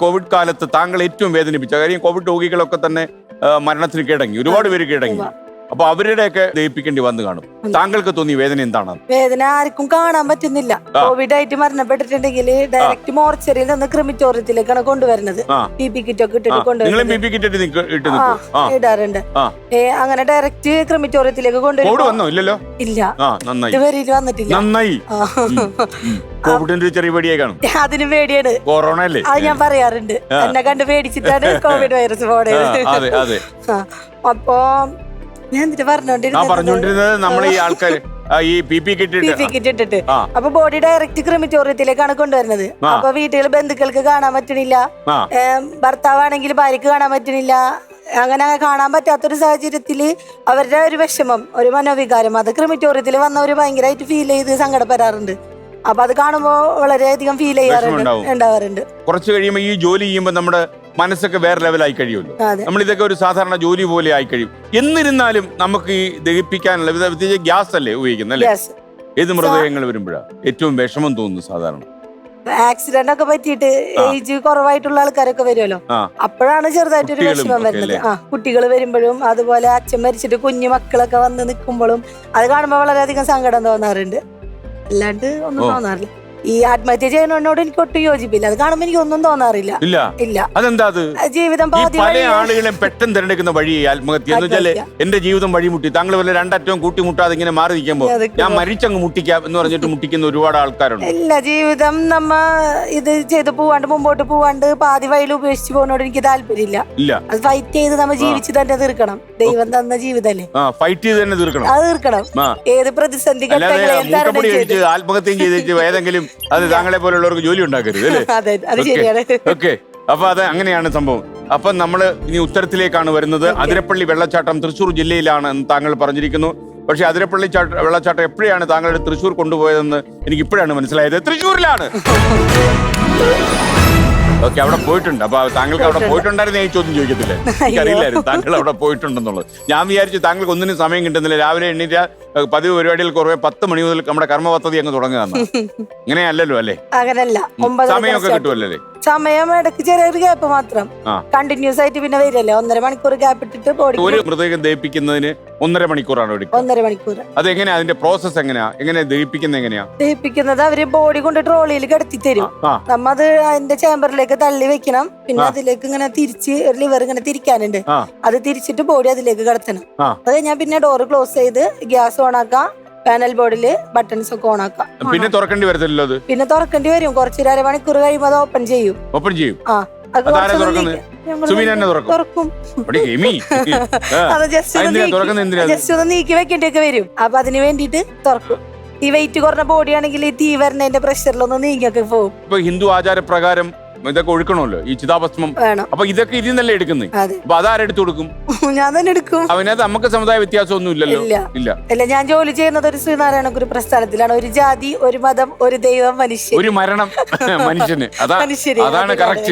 Covid കാലത്ത് താങ്കൾ ഏറ്റവും വേദനിപ്പിച്ച കാര്യം കോവിഡ് രോഗികളൊക്കെ തന്നെ മരണത്തിന് കീഴടങ്ങി ഒരുപാട് പേര് കീഴടങ്ങി ഉവ്വ. അപ്പൊ അവരുടെയൊക്കെ ദഹിപ്പിക്കേണ്ടി വന്നു കാണും. താങ്കൾക്ക് തോന്നിയ വേദന എന്താണ്? വേദന ആർക്കും കാണാൻ പറ്റുന്നില്ല. കോവിഡ് ആയിട്ട് മരണപ്പെട്ടിട്ടുണ്ടെങ്കിൽ ഡയറക്റ്റ് മോർച്ചറിയിൽ നിന്ന് ക്രിമിറ്റോറിയത്തിലേക്കാണ് കൊണ്ടുവരുന്നത്. പി കിറ്റ് ഒക്കെ ഇട്ടിട്ട് കൊണ്ടുവരുന്നത്. ഇടാറുണ്ട്. അങ്ങനെ ഡയറക്റ്റ് ക്രിമിറ്റോറിയത്തിലേക്ക് കോവിഡ് കൊണ്ടുവരും വന്നോ? ഇല്ലല്ലോ? ഇല്ല. നന്നായി. ഇതുവരെ വന്നിട്ടില്ല. നന്നായി. കോവിഡിന്റെ ചെറിയ പേടിയായി കാണും. അതിന് പേടിയാണ്. കൊറോണ അല്ലേ? അത് ഞാൻ പറയാറുണ്ട്. എന്നെ കണ്ട് പേടിച്ചിട്ടാണ് കോവിഡ് വൈറസ് പോണത്. അപ്പൊ ഞാൻ ആ പറഞ്ഞുകൊണ്ടിരുന്നത് നമ്മൾ ഈ ആൾക്കാർ ഈ പി പി കിറ്റ് പി ഇട്ട് ഇട്ടിട്ട്. ആ. അപ്പൊ ബോഡി ഡയറക്റ്റ് ക്രിമിറ്റോറിയത്തിലേക്കാണ് കൊണ്ടുവരുന്നത്. അപ്പൊ വീട്ടിൽ ബന്ധുക്കൾക്ക് കാണാൻ പറ്റണില്ല. ആ. ഏം, ഭർത്താവാണെങ്കിൽ ഭാര്യക്ക് കാണാൻ പറ്റണില്ല. അങ്ങനെ കാണാൻ പറ്റാത്തൊരു സാഹചര്യത്തിൽ അവരുടെ ഒരു വിഷമം ഒരു മനോവികാരം. അത് ക്രിമിറ്റോറിയത്തിൽ വന്നവര് ഭയങ്കരമായിട്ട് ഫീൽ ചെയ്ത് സങ്കടപ്പെടാറുണ്ട്. അപ്പൊ അത് കാണുമ്പോ വളരെയധികം ഫീൽ ചെയ്യാറുണ്ട് വിഷമമുണ്ടാവും. ഉണ്ടാവാറുണ്ട്. കുറച്ച് കഴിയുമ്പോൾ ഈ ജോലി ചെയ്യുമ്പോൾ നമ്മുടെ മനസ്സൊക്കെ വേറെ ലെവലായി കഴിയുമല്ലോ. നമ്മൾ ഇതൊക്കെ ഒരു സാധാരണ ജോലി പോലെ ആയി കഴിയും. എന്നിരുന്നാലും നമുക്ക് ഈ ദഹിപ്പിക്കാനുള്ള പ്രത്യേകിച്ച് ഗ്യാസ് അല്ലേ ഉപയോഗിക്കുന്നത് അല്ലേ? ഏത് മൃതദേഹങ്ങൾ വരുമ്പോഴാണ് ഏറ്റവും വിഷമം തോന്നുന്നു സാധാരണ. ആക്സിഡന്റ് ഒക്കെ പറ്റിയിട്ട്. ഏജ് കുറവായിട്ടുള്ള ആൾക്കാരൊക്കെ വരുമല്ലോ. അപ്പോഴാണ് ചെറുതായിട്ട് ഒരു വിഷമം വരുന്നത്. ആ കുട്ടികൾ വരുമ്പോഴും അതുപോലെ അച്ഛൻ മരിച്ചിട്ട് കുഞ്ഞു മക്കളൊക്കെ വന്ന് നിൽക്കുമ്പോഴും അത് കാണുമ്പോൾ വളരെയധികം സങ്കടം തോന്നാറുണ്ട്. അല്ലാണ്ട് ഒന്നും തോന്നാറില്ല. ഈ ആത്മഹത്യ ചെയ്യുന്നതിനോട് എനിക്ക് ഒട്ടും യോജിപ്പില്ല. അത് കാണുമ്പോൾ എനിക്ക് ഒന്നും തോന്നാറില്ല. ഇല്ല. ഇല്ല. അതെന്താ അത്? ജീവിതം ഈ പാതി പല ആളുകളും ആളുകളെയും പെട്ടെന്ന് തിരഞ്ഞെടുക്കുന്ന വഴി ഈ ആത്മഹത്യ. എന്ന് വെച്ചാൽ എന്റെ ജീവിതം വഴിമുട്ടി. താങ്കൾ വല്ല രണ്ടറ്റവും കൂട്ടിമുട്ടാതെ ഇങ്ങനെ മാറി നിൽക്കുമ്പോൾ ഞാൻ മരിച്ചങ്ങ് മുട്ടിക്കാം എന്ന് പറഞ്ഞിട്ട് മുട്ടിക്കുന്ന ഒരുപാട് ആൾക്കാരുണ്ട്. ഇല്ല ജീവിതം നമ്മ ഇത് ചെയ്ത് പോവാണ്ട് മുമ്പോട്ട് പോവാണ്ട് പാതി വഴിയിൽ ഉപേക്ഷിച്ച് പോകുന്നോട് എനിക്ക് താല്പര്യമില്ല. ഇല്ല. അത് ഫൈറ്റ് ചെയ്ത് നമ്മ ജീവിച്ച് തന്നെ തീർക്കണം. ദൈവം തന്ന ജീവിതല്ലേ? ആ ഫൈറ്റ് ചെയ്ത് തന്നെ തീർക്കണം. അത് തീർക്കണം. ആ. ഏത് പ്രതിസന്ധി അല്ലാതെ ഘട്ടങ്ങളെയും തരണം മൂക്കപ്പൊടി ചെയ്ത്. കഴിച്ച് ആത്മഹത്യം ചെയ്തിട്ട് ഏതെങ്കിലും അത് താങ്കളെ പോലുള്ളവർക്ക് ജോലി ഉണ്ടാക്കരുത് അല്ലേ? അതെ ശരിയാണ്. ഓക്കെ. അപ്പൊ അത് അങ്ങനെയാണ് സംഭവം. അപ്പൊ നമ്മൾ ഇനി ഉത്തരത്തിലേക്കാണ് വരുന്നത്. അതിരപ്പള്ളി വെള്ളച്ചാട്ടം തൃശ്ശൂർ ജില്ലയിലാണ് എന്ന് താങ്കൾ പറഞ്ഞിരിക്കുന്നു. പക്ഷെ അതിരപ്പള്ളി ചാട്ട- വെള്ളച്ചാട്ടം എപ്പോഴാണ് താങ്കളുടെ തൃശ്ശൂർ കൊണ്ടുപോയതെന്ന് എനിക്ക് ഇപ്പോഴാണ് മനസ്സിലായത്. തൃശ്ശൂരിലാണ്. ഓക്കെ അവിടെ പോയിട്ടുണ്ട്. അപ്പൊ താങ്കൾക്ക് അവിടെ പോയിട്ടുണ്ടായിരുന്നു? ഈ ചോദ്യം ചോദിക്കത്തില്ലേ. എനിക്കറിയില്ലായിരുന്നു താങ്കൾ അവിടെ പോയിട്ടുണ്ടെന്നുള്ളത്. ഞാൻ വിചാരിച്ചു താങ്കൾക്ക് ഒന്നിനും സമയം കിട്ടുന്നില്ല. രാവിലെ എണ്ണീറ്റ പതിവ് പരിപാടിയിൽ കുറവേ പത്ത് മണി മുതൽ നമ്മുടെ കർമ്മ പദ്ധതി അങ്ങ് തുടങ്ങുകയെന്ന്. ഇങ്ങനെയല്ലല്ലോ അല്ലേ? അങ്ങനല്ല ഒമ്പത് സമയമൊക്കെ കിട്ടുമല്ലേ സമയം ഇടയ്ക്ക് ചെറിയൊരു ഗ്യാപ്പ് മാത്രം. കണ്ടിന്യൂസ് ആയിട്ട് പിന്നെ വരില്ലേ? ഒന്നര മണിക്കൂർ ഗ്യാപ്പ് ഇട്ടിട്ട് ബോഡി ഒരു മൃതദേഹം ദഹിപ്പിക്കുന്നതിന് ഒന്നര മണിക്കൂറാണ് എടുക്കുക. ഒന്നര മണിക്കൂർ. അത് എങ്ങനെയാ അതിന്റെ പ്രോസസ് എങ്ങനെയാ? എങ്ങനെ ദഹിപ്പിക്കുന്നത് എങ്ങനെയാ? ദഹിപ്പിക്കുന്നത് അവർ ബോഡി കൊണ്ട് ട്രോളിയിൽ കിടത്തി തരും. നമ്മ അത് അതിന്റെ ചേമ്പറിലേക്ക് തള്ളി വെക്കണം. പിന്നെ അതിലേക്ക് ഇങ്ങനെ തിരിച്ച് ഒരു ലിവർ ഇങ്ങനെ തിരിക്കാനുണ്ട്. അത് തിരിച്ചിട്ട് ബോഡി അതിലേക്ക് കിടത്തണം. അത് ഞാൻ പിന്നെ ഡോർ ക്ലോസ് ചെയ്ത് ഗ്യാസ് ഓൺ ആക്കാം പാനൽ ബോർഡിൽ ബട്ടൺസ് ഒക്കെ ഓൺ ആക്കാം പിന്നെ തുറക്കേണ്ടി വരത്തില്ലല്ലോ അത്? പിന്നെ തുറക്കേണ്ടി വരും. കുറച്ചൊരു അരമണിക്കൂർ കഴിയുമ്പോൾ അത് ഓപ്പൺ ചെയ്യും. ഓപ്പൺ ചെയ്യും. ആ അത് കുറച്ചൊന്ന് അത് ജസ്റ്റ് ഒന്ന് നീക്കി. വെക്കേണ്ടിയൊക്കെ വരും. അപ്പൊ അതിന് വേണ്ടിയിട്ട് തുറക്കും. ഈ വെയിറ്റ് കുറഞ്ഞ ബോഡി ആണെങ്കിൽ ഈ തീ വരുന്നതിന്റെ പ്രഷറിലൊന്ന് നീങ്ങിയൊക്കെ പോകും ഹിന്ദു ആചാരപ്രകാരം ഇതൊക്കെ ഒഴുക്കണമല്ലോ ഈ ചിതാഭസ്മം. അപ്പൊ ഇതൊക്കെ ഇതിൽ നിന്നല്ലേ എടുക്കുന്നത് അപ്പൊ അതാരെടുത്ത് കൊടുക്കും? ഞാൻ തന്നെ എടുക്കും. അവനത് നമുക്ക് സമുദായ വ്യത്യാസം ഒന്നും ഇല്ലല്ലോ. ഇല്ല. ഇല്ല. അല്ല ഞാൻ ജോലി ചെയ്യുന്നത് ഒരു ശ്രീനാരായണ ഗുരു പ്രസ്ഥാനത്തിലാണ്. ഒരു ജാതി ഒരു മതം ഒരു ദൈവം മനുഷ്യൻ. ഒരു മരണം. മനുഷ്യന്. അതാണ് കറക്റ്റ്